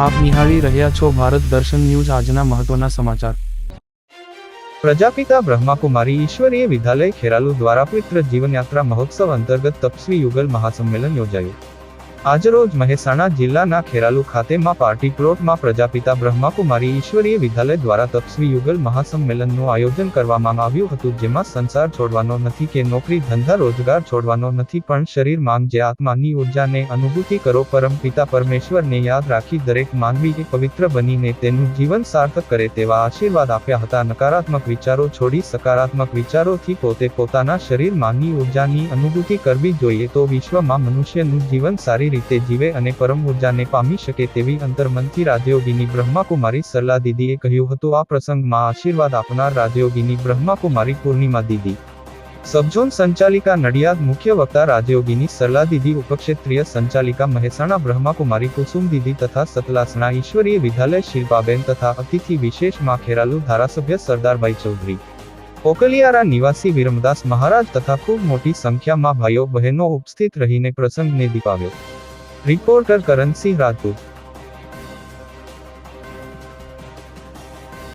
આપ નિહાળી રહ્યા છો ભારત દર્શન ન્યૂઝ આજના મહત્વના સમાચાર. પ્રજાપિતા બ્રહ્માકુમારી ઈશ્વરીય વિદ્યાલય ખેરાલુ દ્વારા પવિત્ર જીવનયાત્રા મહોત્સવ અંતર્ગત તપસ્વી યુગલ મહાસંમેલન યોજાયું. આજરોજ મહેસાણા જિલ્લાના ખેરાલુ ખાતેમાં પાર્ટી પ્લોટમાં પ્રજાપિતા બ્રહ્માકુમારી ઈશ્વરીય વિદ્યાલય દ્વારા તપસ્વી યુગલ મહાસંમેલનનું આયોજન કરવામાં આવ્યું હતું, જેમાં સંસાર છોડવાનો નથી કે નોકરી ધંધા રોજગાર છોડવાનો નથી, પણ શરીર માંગ જે આત્માની ઉર્જાને અનુભૂતિ કરો, પરમ પિતા પરમેશ્વરને યાદ રાખી દરેક માનવી એ પવિત્ર બનીને તેનું જીવન સાર્થક કરે તેવા આશીર્વાદ આપ્યા હતા. નકારાત્મક વિચારો છોડી સકારાત્મક વિચારોથી પોતે પોતાના શરીર માંગની ઉર્જાની અનુભૂતિ કરવી જોઈએ તો વિશ્વમાં મનુષ્યનું જીવન સારી રીતે જીવે અને પરમ ઉર્જાને પામી શકે તેવી અંતર્મનથી રાજયોગીની બ્રહ્માકુમારી સરલા દીદીએ કહ્યું હતું. આ પ્રસંગમાં આશીર્વાદ આપનાર રાજયોગીની બ્રહ્માકુમારી પૂર્ણિમા દીદી. સબઝોન સંચાલિકા નડિયાદ મુખ્ય વક્તા રાજયોગીની સરલા દીદી ઉપક્ષેત્રીય સંચાલિકા મહેસાણા બ્રહ્માકુમારી કુસુમ દીદી તથા સતલાસણા ઈશ્વરીય વિદ્યાલય શિલ્પાબેન તથા અતિથિ વિશેષમાં ખેરાલુ ધારાસભ્ય સરદારભાઈ ચૌધરી. પોકલિયારા નિવાસી વિરમદાસ મહારાજ તથા ખૂબ મોટી સંખ્યામાં ભાઈઓ બહેનો ઉપસ્થિત રહીને પ્રસંગને દીપાવ્યો. રિપોર્ટર કરણસિંહ રાજપૂત